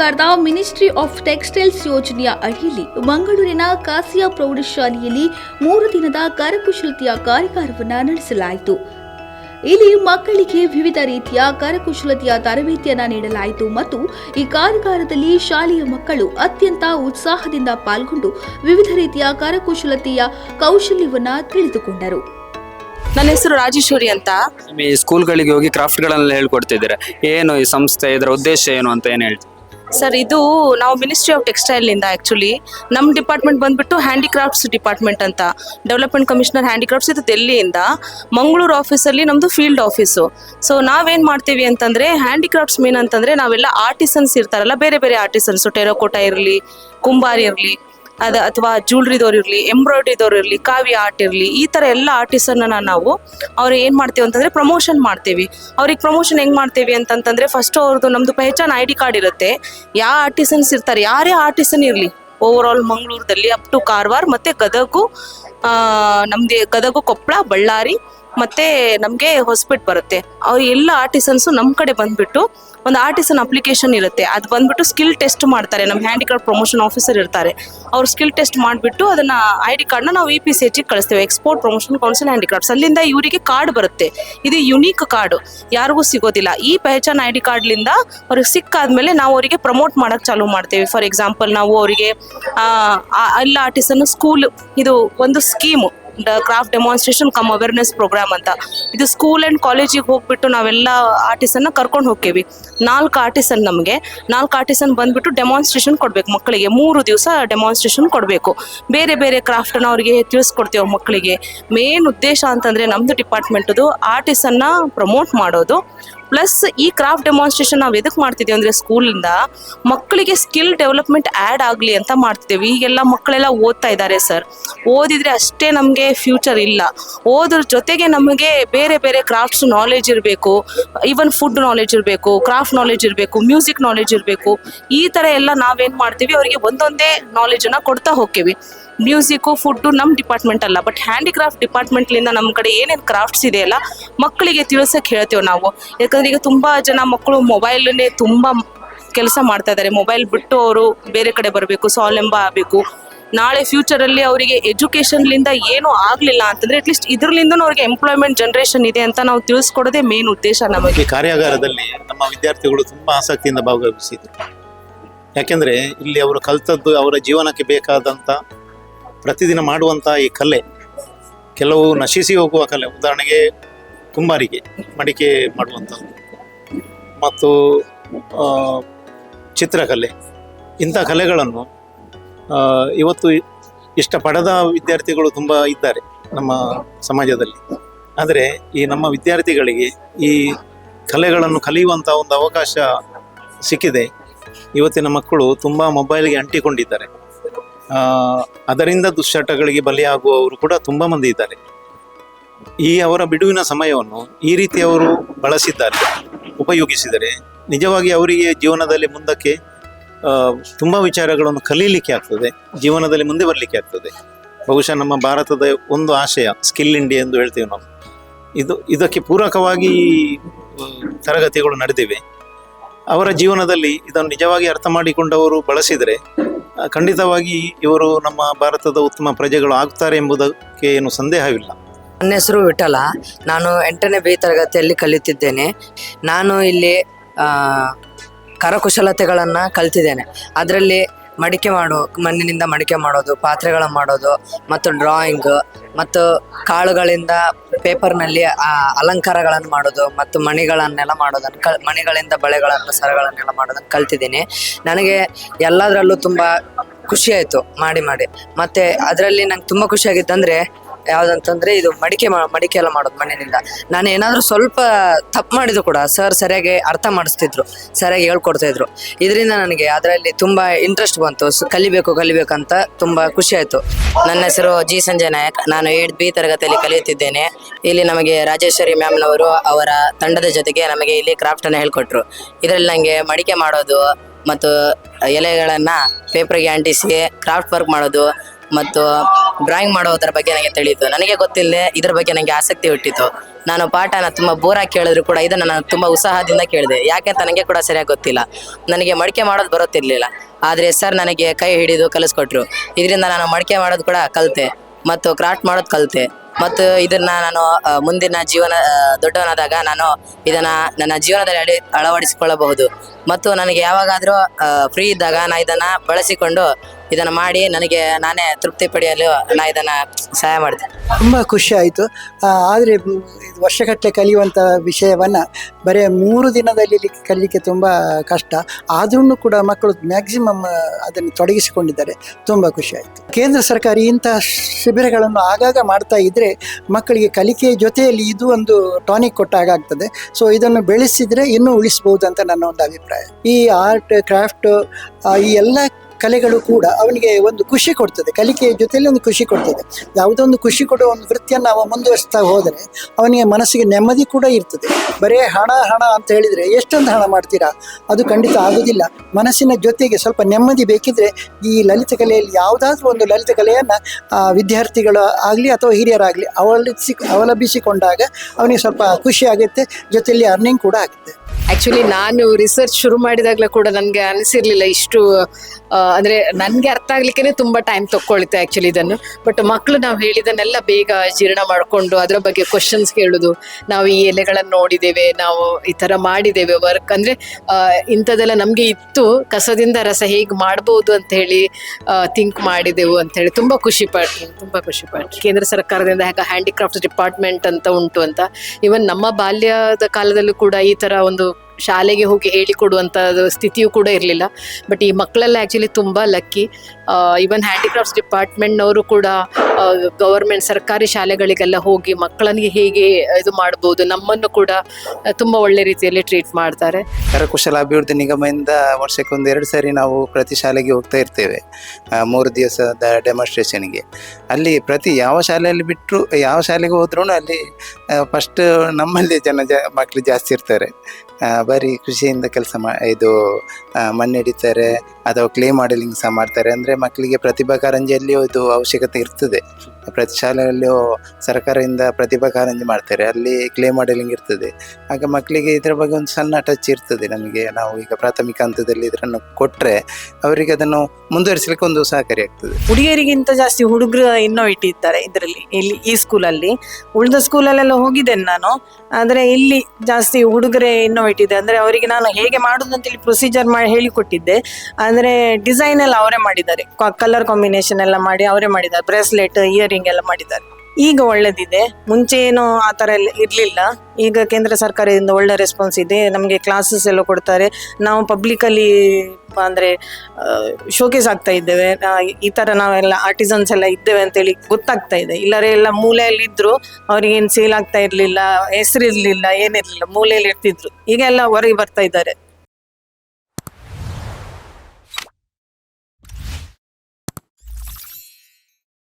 ಸರ್ಕಾರದ ministry of textiles ಯೋಜನೆಯ ಅಡಿಯಲ್ಲಿ ಮಂಗಳೂರಿನ ಕಾಸಿಯಾ ಪ್ರೌಢಶಾಲೆಯಲ್ಲಿ ಮೂರು ದಿನದ ಕರಕುಶಲತೆಯ ಕಾರ್ಯಾಗಾರವನ್ನು ನಡೆಸಲಾಯಿತು. ಇಲ್ಲಿ ಮಕ್ಕಳಿಗೆ ವಿವಿಧ ರೀತಿಯ ಕರಕುಶಲತೆಯ ತರಬೇತಿಯನ್ನು ನೀಡಲಾಯಿತು ಮತ್ತು ಈ ಕಾರ್ಯಾಗಾರದಲ್ಲಿ ಶಾಲೆಯ ಮಕ್ಕಳು ಅತ್ಯಂತ ಉತ್ಸಾಹದಿಂದ ಪಾಲ್ಗೊಂಡು ವಿವಿಧ ರೀತಿಯ ಕರಕುಶಲತೆಯ ಕೌಶಲ್ಯವನ್ನು ತಿಳಿದುಕೊಂಡರು. ನನ್ನ ಹೆಸರು ರಾಜೇಶ್ವರಿ ಅಂತ. ಈ ಸ್ಕೂಲ್ಗಳಿಗೆ ಹೋಗಿ ಕ್ರಾಫ್ಟ್ಗಳನ್ನೆಲ್ಲ ಹೇಳ್ಕೊಡ್ತಿದ್ದಾರೆ. ಏನು ಈ ಸಂಸ್ಥೆ ಇದರ ಉದ್ದೇಶ ಏನು ಅಂತ ಏನು ಹೇಳ್ತೀವಿ ಸರ್ ಇದು ನಾವು ಮಿನಿಸ್ಟ್ರಿ ಆಫ್ ಟೆಕ್ಸ್ಟೈಲ್ ಇಂದ ಆಕ್ಚುಲಿ ನಮ್ಮ ಡಿಪಾರ್ಟ್ಮೆಂಟ್ ಬಂದ್ಬಿಟ್ಟು ಹ್ಯಾಂಡಿಕ್ರಾಫ್ಟ್ಸ್ ಡಿಪಾರ್ಟ್ಮೆಂಟ್ ಅಂತ. ಡೆವಲಪ್ಮೆಂಟ್ ಕಮಿಷನರ್ ಹ್ಯಾಂಡಿಕ್ರಾಫ್ಟ್ಸ್ ಇದು ದೆಲ್ಲಿಯಿಂದ ಮಂಗಳೂರು ಆಫೀಸಲ್ಲಿ ನಮ್ಮದು ಫೀಲ್ಡ್ ಆಫೀಸು ಸೊ ನಾವೇನು ಮಾಡ್ತೀವಿ ಅಂತಂದರೆ ಹ್ಯಾಂಡಿಕ್ರಾಫ್ಟ್ಸ್ ಮೇನ್ ಅಂತಂದರೆ ನಾವೆಲ್ಲ ಆರ್ಟಿಸನ್ಸ್ ಇರ್ತಾರಲ್ಲ, ಬೇರೆ ಬೇರೆ ಆರ್ಟಿಸನ್ಸು ಟೆರೋಕೋಟ ಇರಲಿ, ಕುಂಬಾರಿ ಇರಲಿ ಅದ ಅಥವಾ ಜ್ಯುವೆಲ್ರಿದವ್ರು ಇರಲಿ ಎಂಬ್ರಾಯ್ಡ್ರಿದವ್ರು ಇರಲಿ, ಕಾವ್ಯ ಆರ್ಟ್ ಇರಲಿ, ಈ ಥರ ಎಲ್ಲ ಆರ್ಟಿಸನ್ನ ನಾವು ಅವ್ರು ಏನು ಮಾಡ್ತೀವಿ ಅಂತಂದರೆ ಪ್ರಮೋಷನ್ ಮಾಡ್ತೀವಿ. ಅವ್ರಿಗೆ ಪ್ರಮೋಷನ್ ಹೆಂಗೆ ಮಾಡ್ತೀವಿ ಅಂತಂತಂದರೆ ಫಸ್ಟ್ ಅವ್ರದ್ದು ನಮ್ಮದು ಪಹಚಾನ್ ಐ ಡಿ ಕಾರ್ಡ್ ಇರುತ್ತೆ. ಯಾವ ಆರ್ಟಿಸನ್ಸ್ ಇರ್ತಾರೆ, ಯಾರೇ ಆರ್ಟಿಸನ್ ಇರಲಿ. ಓವರ್ ಆಲ್ ಮಂಗಳೂರದಲ್ಲಿ ಅಪ್ ಟು ಕಾರವಾರ ಮತ್ತು ಗದಗು ನಮ್ಮದೇ ಗದಗು ಕೊಪ್ಪಳ ಬಳ್ಳಾರಿ ಮತ್ತು ನಮಗೆ ಹೊಸಪೇಟ್ ಬರುತ್ತೆ. ಅವ್ರು ಎಲ್ಲ ಆರ್ಟಿಸನ್ಸು ನಮ್ಮ ಕಡೆ ಬಂದ್ಬಿಟ್ಟು ಒಂದು ಆರ್ಟಿಸನ್ ಅಪ್ಲಿಕೇಶನ್ ಇರುತ್ತೆ. ಅದು ಬಂದ್ಬಿಟ್ಟು ಸ್ಕಿಲ್ ಟೆಸ್ಟ್ ಮಾಡ್ತಾರೆ. ನಮ್ಮ ಹ್ಯಾಂಡಿಕ್ರಾಫ್ಟ್ ಪ್ರಮೋಷನ್ ಆಫೀಸರ್ ಇರ್ತಾರೆ. ಅವ್ರು ಸ್ಕಿಲ್ ಟೆಸ್ಟ್ ಮಾಡಿಬಿಟ್ಟು ಅದನ್ನು ಐ ಡಿ ಕಾರ್ಡ್ನ ನಾವು ಇ ಪಿ ಸಿ ಎಚ್ಗೆ ಕಳಿಸ್ತೇವೆ. ಎಕ್ಸ್ಪೋರ್ಟ್ ಪ್ರಮೋಷನ್ ಕೌನ್ಸಿಲ್ ಹ್ಯಾಂಡಿಕ್ರಾಫ್ಟ್ಸ್ ಅಲ್ಲಿಂದ ಇವರಿಗೆ ಕಾರ್ಡ್ ಬರುತ್ತೆ. ಇದು ಯುನೀಕ್ ಕಾರ್ಡು ಯಾರಿಗೂ ಸಿಗೋದಿಲ್ಲ. ಈ ಪಹಚಾನ್ ಐ ಡಿ ಕಾರ್ಡ್ಲಿಂದ ಅವ್ರಿಗೆ ಸಿಕ್ಕಾದ್ಮೇಲೆ ನಾವು ಅವರಿಗೆ ಪ್ರಮೋಟ್ ಮಾಡೋಕ್ಕೆ ಚಾಲೂ ಮಾಡ್ತೇವೆ. ಫಾರ್ ಎಕ್ಸಾಂಪಲ್ ನಾವು ಅವರಿಗೆ ಎಲ್ಲ ಆರ್ಟಿಸನ್ನು ಸ್ಕೂಲ್ ಇದು ಒಂದು scheme craft demonstration cum awareness programme ಅಂತ. ಇದು ಸ್ಕೂಲ್ ಆ್ಯಂಡ್ ಕಾಲೇಜಿಗೆ ಹೋಗ್ಬಿಟ್ಟು ನಾವೆಲ್ಲ ಆರ್ಟಿಸನ್ನ ಕರ್ಕೊಂಡು ಹೋಗ್ತೀವಿ ನಾಲ್ಕು ಆರ್ಟಿಸನ್ ನಮಗೆ. ನಾಲ್ಕು ಆರ್ಟಿಸನ್ ಬಂದ್ಬಿಟ್ಟು ಡೆಮಾನ್ಸ್ಟ್ರೇಷನ್ ಕೊಡಬೇಕು ಮಕ್ಕಳಿಗೆ. ಮೂರು ದಿವಸ ಡೆಮಾನ್ಸ್ಟ್ರೇಷನ್ ಕೊಡಬೇಕು. ಬೇರೆ ಬೇರೆ ಕ್ರಾಫ್ಟನ್ನು ಅವರಿಗೆ ತಿಳಿಸ್ಕೊಡ್ತೀವಿ ಮಕ್ಕಳಿಗೆ. ಮೇನ್ ಉದ್ದೇಶ ಅಂತಂದರೆ ನಮ್ಮದು ಡಿಪಾರ್ಟ್ಮೆಂಟದು ಆರ್ಟಿಸನ್ನು ಪ್ರಮೋಟ್ ಮಾಡೋದು. ಪ್ಲಸ್ ಈ ಕ್ರಾಫ್ಟ್ ಡೆಮಾನ್ಸ್ಟ್ರೇಷನ್ ನಾವು ಎದಕ್ಕೆ ಮಾಡ್ತಿದ್ದೀವಿ ಅಂದರೆ ಸ್ಕೂಲಿಂದ ಮಕ್ಕಳಿಗೆ ಸ್ಕಿಲ್ ಡೆವಲಪ್ಮೆಂಟ್ ಆ್ಯಡ್ ಆಗಲಿ ಅಂತ ಮಾಡ್ತಿದ್ದೇವೆ. ಈಗೆಲ್ಲ ಮಕ್ಕಳೆಲ್ಲ ಓದ್ತಾ ಇದ್ದಾರೆ ಸರ್ ಓದಿದರೆ ಅಷ್ಟೇ ನಮಗೆ ಫ್ಯೂಚರ್ ಇಲ್ಲ. ಓದ್ರ ಜೊತೆಗೆ ನಮಗೆ ಬೇರೆ ಬೇರೆ ಕ್ರಾಫ್ಟ್ಸ್ ನಾಲೆಜ್ ಇರಬೇಕು. ಈವನ್ ಫುಡ್ ನಾಲೆಜ್ ಇರಬೇಕು ಕ್ರಾಫ್ಟ್ ನಾಲೆಜ್ ಇರಬೇಕು ಮ್ಯೂಸಿಕ್ ನಾಲೆಜ್ ಇರಬೇಕು. ಈ ಥರ ಎಲ್ಲ ನಾವೇನು ಮಾಡ್ತೀವಿ? ಅವರಿಗೆ ಒಂದೊಂದೇ ನಾಲೆಜನ್ನು ಕೊಡ್ತಾ ಹೋಗ್ತೀವಿ. ಮ್ಯೂಸಿಕ್ಕು ಫುಡ್ಡು ನಮ್ಮ ಡಿಪಾರ್ಟ್ಮೆಂಟ್ ಅಲ್ಲ. ಬಟ್ ಹ್ಯಾಂಡಿಕ್ರಾಫ್ಟ್ ಡಿಪಾರ್ಟ್ಮೆಂಟ್ಲಿಂದ ನಮ್ಮ ಕಡೆ ಏನೇನು ಕ್ರಾಫ್ಟ್ಸ್ ಇದೆಯಲ್ಲ ಮಕ್ಕಳಿಗೆ ತಿಳಿಸೋಕೆ ಹೇಳ್ತೇವೆ ನಾವು. ಯಾಕಂದ್ರೆ ಈಗ ತುಂಬ ಜನ ಮಕ್ಕಳು ಮೊಬೈಲನ್ನೇ ತುಂಬ ಕೆಲಸ ಮಾಡ್ತಾ ಇದ್ದಾರೆ ಮೊಬೈಲ್ ಬಿಟ್ಟು ಅವರು ಬೇರೆ ಕಡೆ ಬರಬೇಕು ಸ್ವಾವಲಂಬ ಆಗಬೇಕು. ನಾಳೆ ಫ್ಯೂಚರಲ್ಲಿ ಅವರಿಗೆ ಎಜುಕೇಷನ್ಲಿಂದ ಏನೂ ಆಗಲಿಲ್ಲ ಅಂತಂದರೆ ಅಟ್ಲೀಸ್ಟ್ ಇದರಲ್ಲಿಂದನೂ ಅವ್ರಿಗೆ ಎಂಪ್ಲಾಯ್ಮೆಂಟ್ ಜನ್ರೇಷನ್ ಇದೆ ಅಂತ ನಾವು ತಿಳಿಸ್ಕೊಡೋದೇ ಮೇನ್ ಉದ್ದೇಶ ನಮಗೆ. ಕಾರ್ಯಾಗಾರದಲ್ಲಿ ನಮ್ಮ ವಿದ್ಯಾರ್ಥಿಗಳು ತುಂಬಾ ಆಸಕ್ತಿಯಿಂದ ಭಾಗವಹಿಸಿದರು. ಯಾಕೆಂದರೆ ಇಲ್ಲಿ ಅವರು ಕಲ್ತದ್ದು ಅವರ ಜೀವನಕ್ಕೆ ಬೇಕಾದಂಥ ಪ್ರತಿದಿನ ಮಾಡುವಂಥ ಈ ಕಲೆ, ಕೆಲವು ನಶಿಸಿ ಹೋಗುವ ಕಲೆ, ಉದಾಹರಣೆಗೆ ಕುಂಬಾರಿಗೆ ಮಡಿಕೆ ಮಾಡುವಂಥದ್ದು ಮತ್ತು ಚಿತ್ರಕಲೆ, ಇಂಥ ಕಲೆಗಳನ್ನು ಇವತ್ತು ಇಷ್ಟಪಡದ ವಿದ್ಯಾರ್ಥಿಗಳು ತುಂಬ ಇದ್ದಾರೆ ನಮ್ಮ ಸಮಾಜದಲ್ಲಿ. ಆದರೆ ಈ ನಮ್ಮ ವಿದ್ಯಾರ್ಥಿಗಳಿಗೆ ಈ ಕಲೆಗಳನ್ನು ಕಲಿಯುವಂಥ ಒಂದು ಅವಕಾಶ ಸಿಕ್ಕಿದೆ. ಇವತ್ತಿನ ಮಕ್ಕಳು ತುಂಬ ಮೊಬೈಲ್ಗೆ ಅಂಟಿಕೊಂಡಿದ್ದಾರೆ. ಅದರಿಂದ ದುಶ್ಚಟಗಳಿಗೆ ಬಲಿಯಾಗುವವರು ಕೂಡ ತುಂಬ ಮಂದಿ ಇದ್ದಾರೆ. ಈ ಅವರ ಬಿಡುವಿನ ಸಮಯವನ್ನು ಈ ರೀತಿ ಅವರು ಬಳಸಿದ್ದಾರೆ, ಉಪಯೋಗಿಸಿದರೆ ನಿಜವಾಗಿ ಅವರಿಗೆ ಜೀವನದಲ್ಲಿ ಮುಂದಕ್ಕೆ ತುಂಬ ವಿಚಾರಗಳನ್ನು ಕಲೀಲಿಕ್ಕೆ ಆಗ್ತದೆ, ಜೀವನದಲ್ಲಿ ಮುಂದೆ ಬರಲಿಕ್ಕೆ ಆಗ್ತದೆ. ಬಹುಶಃ ನಮ್ಮ ಭಾರತದ ಒಂದು ಆಶಯ, ಸ್ಕಿಲ್ ಇಂಡಿಯಾ ಎಂದು ಹೇಳ್ತೇವೆ ನಾವು. ಇದು, ಇದಕ್ಕೆ ಪೂರಕವಾಗಿ ತರಗತಿಗಳು ನಡೆದಿವೆ. ಅವರ ಜೀವನದಲ್ಲಿ ಇದನ್ನು ನಿಜವಾಗಿ ಅರ್ಥ ಮಾಡಿಕೊಂಡವರು ಬಳಸಿದರೆ ಖಂಡಿತವಾಗಿ ಇವರು ನಮ್ಮ ಭಾರತದ ಉತ್ತಮ ಪ್ರಜೆಗಳು ಆಗ್ತಾರೆ ಎಂಬುದಕ್ಕೆ ಏನು ಸಂದೇಹವಿಲ್ಲ. ನನ್ನ ಹೆಸರು ವಿಠಲ. ನಾನು ಎಂಟನೇ ಬಿ ತರಗತಿಯಲ್ಲಿ ಕಲಿತಿದ್ದೇನೆ. ನಾನು ಇಲ್ಲಿ ಕರಕುಶಲತೆಗಳನ್ನು ಕಲ್ತಿದ್ದೇನೆ. ಅದರಲ್ಲಿ ಮಡಿಕೆ ಮಾಡೋ, ಮಣ್ಣಿನಿಂದ ಮಡಿಕೆ ಮಾಡೋದು, ಪಾತ್ರೆಗಳ ಮಾಡೋದು, ಮತ್ತು ಡ್ರಾಯಿಂಗ್ ಮತ್ತು ಕಾಳುಗಳಿಂದ ಪೇಪರ್ನಲ್ಲಿ ಅಲಂಕಾರಗಳನ್ನು ಮಾಡೋದು, ಮತ್ತು ಮಣಿಗಳನ್ನೆಲ್ಲ ಮಾಡೋದನ್ನು, ಕ, ಮಣಿಗಳಿಂದ ಬಳೆಗಳನ್ನು, ಸರಗಳನ್ನೆಲ್ಲ ಮಾಡೋದನ್ನು ಕಲ್ತಿದ್ದೀನಿ. ನನಗೆ ಎಲ್ಲದರಲ್ಲೂ ತುಂಬ ಖುಷಿ ಆಯಿತು, ಮಾಡಿ ಮಾಡಿ. ಮತ್ತು ಅದರಲ್ಲಿ ನಂಗೆ ತುಂಬ ಖುಷಿಯಾಗಿತ್ತಂದರೆ ಯಾವುದಂತಂದ್ರೆ ಇದು ಮಡಿಕೆ ಮಡಿಕೆ ಎಲ್ಲ ಮಾಡೋದು ಮಣ್ಣಿನಿಂದ ನಾನು ಏನಾದ್ರೂ ಸ್ವಲ್ಪ ತಪ್ಪು ಮಾಡಿದ್ರು ಕೂಡ ಸರ್ ಸರಿಯಾಗಿ ಅರ್ಥ ಮಾಡಿಸ್ತಿದ್ರು, ಸರಿಯಾಗಿ ಹೇಳ್ಕೊಡ್ತಾ ಇದ್ರು. ಇದರಿಂದ ನನಗೆ ಅದರಲ್ಲಿ ತುಂಬಾ ಇಂಟ್ರೆಸ್ಟ್ ಬಂತು. ಸ್- ಕಲಿಬೇಕು ಅಂತ ತುಂಬಾ ಖುಷಿ ಆಯ್ತು. ನನ್ನ ಹೆಸರು ಜಿ ಸಂಜಯ್ ನಾಯಕ್. ನಾನು ಏಟ್ ಬಿ ತರಗತಿಯಲ್ಲಿ ಕಲಿಯುತ್ತಿದ್ದೇನೆ. ಇಲ್ಲಿ ನಮಗೆ ರಾಜೇಶ್ವರಿ ಮ್ಯಾಮ್ನವರು ಅವರ ತಂಡದ ಜೊತೆಗೆ ನಮಗೆ ಇಲ್ಲಿ ಕ್ರಾಫ್ಟ್ ಅನ್ನು ಹೇಳ್ಕೊಟ್ರು. ಇದರಲ್ಲಿ ನನಗೆ ಮಡಿಕೆ ಮಾಡೋದು ಮತ್ತು ಎಲೆಗಳನ್ನು ಪೇಪರ್ಗೆ ಅಂಟಿಸಿ ಕ್ರಾಫ್ಟ್ ವರ್ಕ್ ಮಾಡೋದು ಮತ್ತು ಡ್ರಾಯಿಂಗ್ ಮಾಡೋದ್ರ ಬಗ್ಗೆ ನನಗೆ ತಿಳಿಯಿತು. ನನಗೆ ಗೊತ್ತಿಲ್ಲದೆ ಇದ್ರ ಬಗ್ಗೆ ನನಗೆ ಆಸಕ್ತಿ ಹುಟ್ಟಿತು. ನಾನು ಪಾಠನ ತುಂಬ ಬೋರಾಗಿ ಕೇಳಿದ್ರು ಕೂಡ ಇದನ್ನು ನಾನು ತುಂಬ ಉತ್ಸಾಹದಿಂದ ಕೇಳಿದೆ. ಯಾಕೆ ನನಗೆ ಕೂಡ ಸರಿಯಾಗಿ ಗೊತ್ತಿಲ್ಲ. ನನಗೆ ಮಡಿಕೆ ಮಾಡೋದು ಬರುತ್ತಿರಲಿಲ್ಲ. ಆದರೆ ಸರ್ ನನಗೆ ಕೈ ಹಿಡಿದು ಕಲಿಸ್ಕೊಟ್ರು. ಇದರಿಂದ ನಾನು ಮಡಿಕೆ ಮಾಡೋದು ಕೂಡ ಕಲಿತೆ. ಮತ್ತು ಕ್ರಾಫ್ಟ್ ಮಾಡೋದು ಕಲಿತೆ. ಮತ್ತು ಇದನ್ನ ನಾನು ಮುಂದಿನ ಜೀವನ ದೊಡ್ಡವನಾದಾಗ ನಾನು ಇದನ್ನ ನನ್ನ ಜೀವನದಲ್ಲಿ ಅಳಿ ಅಳವಡಿಸಿಕೊಳ್ಳಬಹುದು. ಮತ್ತು ನನಗೆ ಯಾವಾಗಾದರೂ ಫ್ರೀ ಇದ್ದಾಗ ನಾನು ಇದನ್ನ ಬಳಸಿಕೊಂಡು ಇದನ್ನ ಮಾಡಿ ನನಗೆ ನಾನೇ ತೃಪ್ತಿ ಪಡೆಯಲು ನಾ ಇದನ್ನು ಸಹಾಯ ಮಾಡಿದೆ. ತುಂಬ ಖುಷಿ ಆಯಿತು. ಆದರೆ ವರ್ಷಗಟ್ಟಲೆ ಕಲಿಯುವಂಥ ವಿಷಯವನ್ನು ಬರೀ ಮೂರು ದಿನದಲ್ಲಿ ಕಲಿಯಲಿಕ್ಕೆ ತುಂಬ ಕಷ್ಟ. ಆದ್ರೂ ಕೂಡ ಮಕ್ಕಳು ಮ್ಯಾಕ್ಸಿಮಮ್ ಅದನ್ನು ತೊಡಗಿಸಿಕೊಂಡಿದ್ದಾರೆ. ತುಂಬ ಖುಷಿ ಆಯಿತು. ಕೇಂದ್ರ ಸರ್ಕಾರ ಇಂತಹ ಶಿಬಿರಗಳನ್ನು ಆಗಾಗ ಮಾಡ್ತಾ ಇದ್ದರೆ ಮಕ್ಕಳಿಗೆ ಕಲಿಕೆಯ ಜೊತೆಯಲ್ಲಿ ಇದು ಒಂದು ಟಾನಿಕ್ ಕೊಟ್ಟಾಗ ಆಗ್ತದೆ. ಸೊ ಇದನ್ನು ಬೆಳೆಸಿದರೆ ಇನ್ನೂ ಉಳಿಸಬಹುದು ಅಂತ ನನ್ನ ಒಂದು ಅಭಿಪ್ರಾಯ. ಈ ಆರ್ಟ್, ಕ್ರಾಫ್ಟ್ ಈ ಎಲ್ಲ ಕಲೆಗಳು ಕೂಡ ಅವನಿಗೆ ಒಂದು ಖುಷಿ ಕೊಡ್ತದೆ. ಕಲಿಕೆಯ ಜೊತೆಯಲ್ಲಿ ಒಂದು ಖುಷಿ ಕೊಡ್ತದೆ. ಯಾವುದೋ ಒಂದು ಖುಷಿ ಕೊಡುವ ಒಂದು ವೃತ್ತಿಯನ್ನು ಅವ ಮುಂದುವರಿಸ್ತಾ ಹೋದರೆ ಅವನಿಗೆ ಮನಸ್ಸಿಗೆ ನೆಮ್ಮದಿ ಕೂಡ ಇರ್ತದೆ. ಬರೇ ಹಣ ಹಣ ಅಂತ ಹೇಳಿದರೆ ಎಷ್ಟೊಂದು ಹಣ ಮಾಡ್ತೀರಾ? ಅದು ಖಂಡಿತ ಆಗೋದಿಲ್ಲ. ಮನಸ್ಸಿನ ಜೊತೆಗೆ ಸ್ವಲ್ಪ ನೆಮ್ಮದಿ ಬೇಕಿದ್ರೆ ಈ ಲಲಿತ ಕಲೆಯಲ್ಲಿ ಯಾವುದಾದ್ರೂ ಒಂದು ಲಲಿತ ಕಲೆಯನ್ನು ವಿದ್ಯಾರ್ಥಿಗಳು ಆಗಲಿ ಅಥವಾ ಹಿರಿಯರಾಗಲಿ ಅವಲಂಬಿಸಿ, ಅವಲಂಬಿಸಿಕೊಂಡಾಗ ಅವನಿಗೆ ಸ್ವಲ್ಪ ಖುಷಿ ಆಗುತ್ತೆ. ಜೊತೆಯಲ್ಲಿ ಅರ್ನಿಂಗ್ ಕೂಡ ಆಗುತ್ತೆ. ಆಕ್ಚುಲಿ ನಾನು ರಿಸರ್ಚ್ ಶುರು ಮಾಡಿದಾಗಲೂ ಕೂಡ ನನಗೆ ಅನಿಸಿರ್ಲಿಲ್ಲ ಇಷ್ಟು ಅಂದರೆ ನನಗೆ ಅರ್ಥ ಆಗ್ಲಿಕ್ಕೆ ತುಂಬ ಟೈಮ್ ತಕ್ಕೊಳ್ತೆ ಆ್ಯಕ್ಚುಲಿ ಇದನ್ನು. ಬಟ್ ಮಕ್ಕಳು ನಾವು ಹೇಳಿದನ್ನೆಲ್ಲ ಬೇಗ ಜೀರ್ಣ ಮಾಡಿಕೊಂಡು ಅದರ ಬಗ್ಗೆ ಕ್ವಶನ್ಸ್ ಕೇಳೋದು, ನಾವು ಈ ಎಲೆಗಳನ್ನು ನೋಡಿದ್ದೇವೆ, ನಾವು ಈ ಥರ ಮಾಡಿದ್ದೇವೆ ವರ್ಕ್ ಅಂದರೆ ಇಂಥದ್ದೆಲ್ಲ ನಮಗೆ ಇತ್ತು. ಕಸದಿಂದ ರಸ ಹೇಗೆ ಮಾಡ್ಬೋದು ಅಂತ ಹೇಳಿ ಥಿಂಕ್ ಮಾಡಿದೆವು ಅಂತ ಹೇಳಿ ತುಂಬಾ ಖುಷಿ ಪಟ್ ತುಂಬ ಖುಷಿ ಪಟ್ ಕೇಂದ್ರ ಸರ್ಕಾರದಿಂದ ಹೇಗೆ ಹ್ಯಾಂಡಿಕ್ರಾಫ್ಟ್ ಡಿಪಾರ್ಟ್ಮೆಂಟ್ ಅಂತ ಉಂಟು ಅಂತ. ಈವನ್ ನಮ್ಮ ಬಾಲ್ಯದ ಕಾಲದಲ್ಲೂ ಕೂಡ ಈ ಥರ ಒಂದು ಶಾಲೆಗೆ ಹೋಗಿ ಹೇಳಿಕೊಡುವಂತ ಸ್ಥಿತಿಯೂ ಕೂಡ ಇರಲಿಲ್ಲ. ಬಟ್ ಈ ಮಕ್ಕಳೆಲ್ಲ ಆ್ಯಕ್ಚುಲಿ ತುಂಬಾ ಲಕ್ಕಿ ಈವನ್ ಹ್ಯಾಂಡಿಕ್ರಾಫ್ಟ್ಸ್ ಡಿಪಾರ್ಟ್ಮೆಂಟ್ನವರು ಕೂಡ ಗವರ್ಮೆಂಟ್ ಸರ್ಕಾರಿ ಶಾಲೆಗಳಿಗೆಲ್ಲ ಹೋಗಿ ಮಕ್ಕಳನಿಗೆ ಹೇಗೆ ಇದು ಮಾಡ್ಬೋದು, ನಮ್ಮನ್ನು ಕೂಡ ತುಂಬಾ ಒಳ್ಳೆ ರೀತಿಯಲ್ಲಿ ಟ್ರೀಟ್ ಮಾಡ್ತಾರೆ. ಕರಕುಶಲ ಅಭಿವೃದ್ಧಿ ನಿಗಮದಿಂದ ವರ್ಷಕ್ಕೆ ಒಂದು ಎರಡು ಸಾರಿ ನಾವು ಪ್ರತಿ ಶಾಲೆಗೆ ಹೋಗ್ತಾ ಇರ್ತೇವೆ. ಮೂರು ದಿವಸದ ಡೆಮಾನ್ಸ್ಟ್ರೇಷನ್ಗೆ ಅಲ್ಲಿ ಪ್ರತಿ ಯಾವ ಶಾಲೆಯಲ್ಲಿ ಬಿಟ್ಟರು ಯಾವ ಶಾಲೆಗೆ ಹೋದ್ರೂ ಅಲ್ಲಿ ಫಸ್ಟ್ ನಮ್ಮಲ್ಲಿ ಜನ ಮಕ್ಕಳು ಜಾಸ್ತಿ ಇರ್ತಾರೆ. ಬರೀ ಕೃಷಿಯಿಂದ ಕೆಲಸ ಮಾ, ಇದು ಮಣ್ಣಿಡಿತಾರೆ ಅಥವಾ ಕ್ಲೇ ಮಾಡೆಲಿಂಗ್ ಸಹ ಮಾಡ್ತಾರೆ. ಅಂದರೆ ಮಕ್ಕಳಿಗೆ ಪ್ರತಿಭಾ ಕಾರಂಜಿಯಲ್ಲಿಯೂ ಇದು ಅವಶ್ಯಕತೆ ಇರ್ತದೆ. ಪ್ರತಿ ಶಾಲೆಯಲ್ಲಿಯೂ ಸರ್ಕಾರದಿಂದ ಪ್ರತಿಭಾ ಕಾರಂಜಿ ಮಾಡ್ತಾರೆ. ಅಲ್ಲಿ ಕ್ಲೇ ಮಾಡೆಲಿಂಗ್ ಇರ್ತದೆ. ಆಗ ಮಕ್ಕಳಿಗೆ ಇದರ ಬಗ್ಗೆ ಒಂದು ಸಣ್ಣ ಟಚ್ ಇರ್ತದೆ ನಮಗೆ. ನಾವು ಈಗ ಪ್ರಾಥಮಿಕ ಹಂತದಲ್ಲಿ ಇದರನ್ನು ಕೊಟ್ಟರೆ ಅವರಿಗೆ ಅದನ್ನು ಮುಂದುವರಿಸಲಿಕ್ಕೆ ಒಂದು ಸಹಕಾರಿ ಆಗ್ತದೆ. ಹುಡುಗಿಯರಿಗಿಂತ ಜಾಸ್ತಿ ಹುಡುಗರು ಇನ್ನೋವೇಟ್ ಇದ್ದಾರೆ ಇದರಲ್ಲಿ. ಇಲ್ಲಿ ಈ ಸ್ಕೂಲಲ್ಲಿ ಉಳಿದ ಸ್ಕೂಲಲ್ಲೆಲ್ಲ ಹೋಗಿದ್ದೇನೆ ನಾನು. ಆದರೆ ಇಲ್ಲಿ ಜಾಸ್ತಿ ಹುಡುಗರೇ ಇನ್ನೋವೇಟ್ ಇದೆ ಅಂದರೆ ಅವರಿಗೆ ನಾನು ಹೇಗೆ ಮಾಡೋದು ಅಂತೇಳಿ ಪ್ರೊಸೀಜರ್ ಮಾಡಿ ಹೇಳಿಕೊಟ್ಟಿದ್ದೆ. ಅಂದರೆ ಡಿಸೈನ್ ಎಲ್ಲ ಅವರೇ ಮಾಡಿದ್ದಾರೆ. ಕಲರ್ ಕಾಂಬಿನೇಷನ್ ಎಲ್ಲ ಮಾಡಿ ಅವರೇ ಮಾಡಿದ್ದಾರೆ. ಬ್ರೇಸ್ಲೆಟ್ ಇಯರಿಂಗ್ ಎಲ್ಲ ಮಾಡಿದ್ದಾರೆ. ಈಗ ಒಳ್ಳೇದಿದೆ. ಮುಂಚೆ ಏನು ಆ ಥರ ಎಲ್ಲ ಇರಲಿಲ್ಲ. ಈಗ ಕೇಂದ್ರ ಸರ್ಕಾರದಿಂದ ಒಳ್ಳೆ ರೆಸ್ಪಾನ್ಸ್ ಇದೆ. ನಮಗೆ ಕ್ಲಾಸಸ್ ಎಲ್ಲ ಕೊಡ್ತಾರೆ. ನಾವು ಪಬ್ಲಿಕಲ್ಲಿ ಅಂದರೆ ಶೋಕೇಸ್ ಆಗ್ತಾ ಇದ್ದೇವೆ. ಈ ಥರ ನಾವೆಲ್ಲ ಆರ್ಟಿಸನ್ಸ್ ಎಲ್ಲ ಇದ್ದೇವೆ ಅಂತೇಳಿ ಗೊತ್ತಾಗ್ತಾ ಇದೆ. ಇಲ್ಲರೆ ಎಲ್ಲ ಮೂಲೆಯಲ್ಲಿ ಇದ್ರು ಅವ್ರಿಗೆ ಏನು ಸೇಲ್ ಆಗ್ತಾ ಇರಲಿಲ್ಲ, ಹೆಸರು ಇರಲಿಲ್ಲ, ಏನಿರಲಿಲ್ಲ, ಮೂಲೆಯಲ್ಲಿ ಇರ್ತಿದ್ರು. ಈಗ ಎಲ್ಲ ಹೊರಗೆ ಬರ್ತಾ ಇದ್ದಾರೆ.